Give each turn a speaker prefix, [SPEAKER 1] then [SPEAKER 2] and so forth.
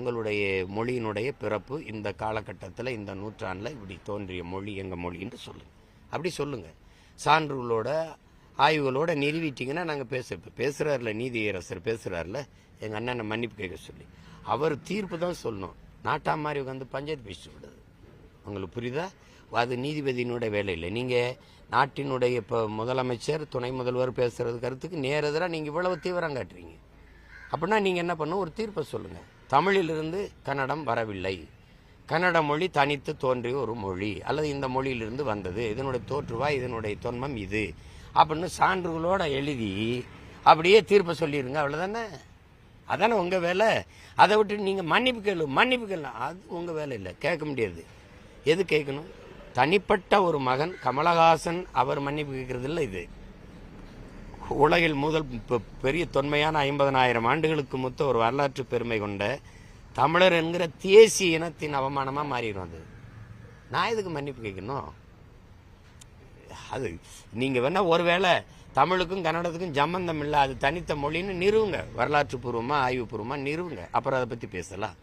[SPEAKER 1] உங்களுடைய மொழியினுடைய பிறப்பு இந்த காலகட்டத்தில் இந்த நூற்றாண்டில் இப்படி தோன்றிய மொழி எங்கள் மொழின்னு சொல்லுங்க அப்படி சொல்லுங்கள் சான்றுகளோட ஆய்வுகளோட நிறுவிட்டீங்கன்னா நாங்கள் பேச இப்போ பேசுகிறார்ல நீதியரசர் பேசுகிறார்ல எங்கள் அண்ணனை மன்னிப்பு கேட்க சொல்லி. அவர் தீர்ப்பு தான் சொல்லணும். நாட்டா மாதிரி உட்காந்து பஞ்சாயத்து பேசிட்டு விடுது. உங்களுக்கு புரியுதா? அது நீதிபதியினுடைய வேலை இல்லை. நீங்கள் நாட்டினுடைய இப்போ முதலமைச்சர் துணை முதல்வர் பேசுகிறது கருத்துக்கு நேரெதிராக நீங்கள் இவ்வளவு தீவிரம் காட்டுறீங்க. அப்படின்னா நீங்கள் என்ன பண்ணணும்? ஒரு தீர்ப்பை சொல்லுங்கள் தமிழிலிருந்து கன்னடம் வரவில்லை. கன்னட மொழி தனித்து தோன்றிய ஒரு மொழி. அல்லது இந்த மொழியிலிருந்து வந்தது. இதனுடைய தோற்றுவா இதனுடைய தொன்மம் இது. அப்படின்னு சான்றுகளோட எழுதி அப்படியே தீர்ப்பை சொல்லிடுங்க அவ்வளோதானே அதானே உங்கள் வேலை? அதை விட்டு நீங்கள் மன்னிப்பு கேளு மன்னிப்பு கேளு. அது உங்கள் வேலை இல்லை. கேட்க முடியாது. எது கேட்கணும்? தனிப்பட்ட ஒரு மகன் கமலஹாசன் அவர் மன்னிப்பு கேட்கறது இது. உலகில் முதல் பெரிய தொன்மையான ஐம்பதனாயிரம் ஆண்டுகளுக்கு மொத்த ஒரு வரலாற்று பெருமை கொண்ட தமிழர் என்கிற தேசிய இனத்தின் அவமானமாக மாறிடும் அது. நான் எதுக்கு மன்னிப்பு கேட்கணும்? அது நீங்கள் வேணால் ஒருவேளை தமிழுக்கும் கன்னடத்துக்கும் சம்பந்தம் இல்லை அது தனித்த மொழின்னு நிறுவுங்க. வரலாற்று பூர்வமாக ஆய்வுபூர்வமாக நிறுவுங்க. அப்புறம் அதை பற்றி பேசலாம்.